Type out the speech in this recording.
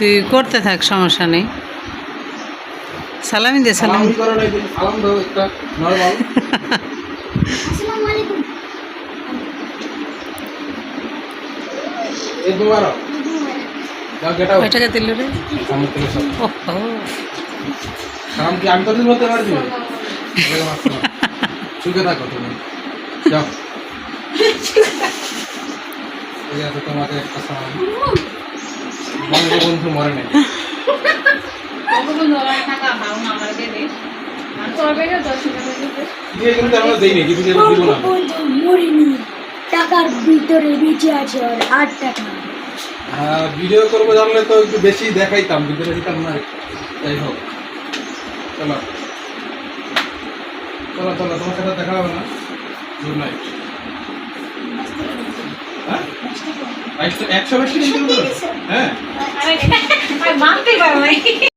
তুই করতে থাক সমস্যা নেই। সালামি দে সালামি দিল রে? আমি বলতে পারছি থাকো তুমি। যাও। তোমাকে একটা সালাম। বঙ্গবন্ধু মরে নেই। দিয়ে কিন্তু আমরা দেইনি কিছু দিয়ে দিব না। বন্ধু মরিনি। টাকার ভিতরে বেঁচে আছে আর আট টাকা। হ্যাঁ, ভিডিও করব জানলে তো একটু বেশি দেখাইতাম কিন্তু দিতাম না। যাই হোক। চলো। চলো চলো তোমার সাথে দেখা হবে না। গুড নাইট হ্যাঁ? একশো একশো বেশি হ্যাঁ? মানতেই পারো নাই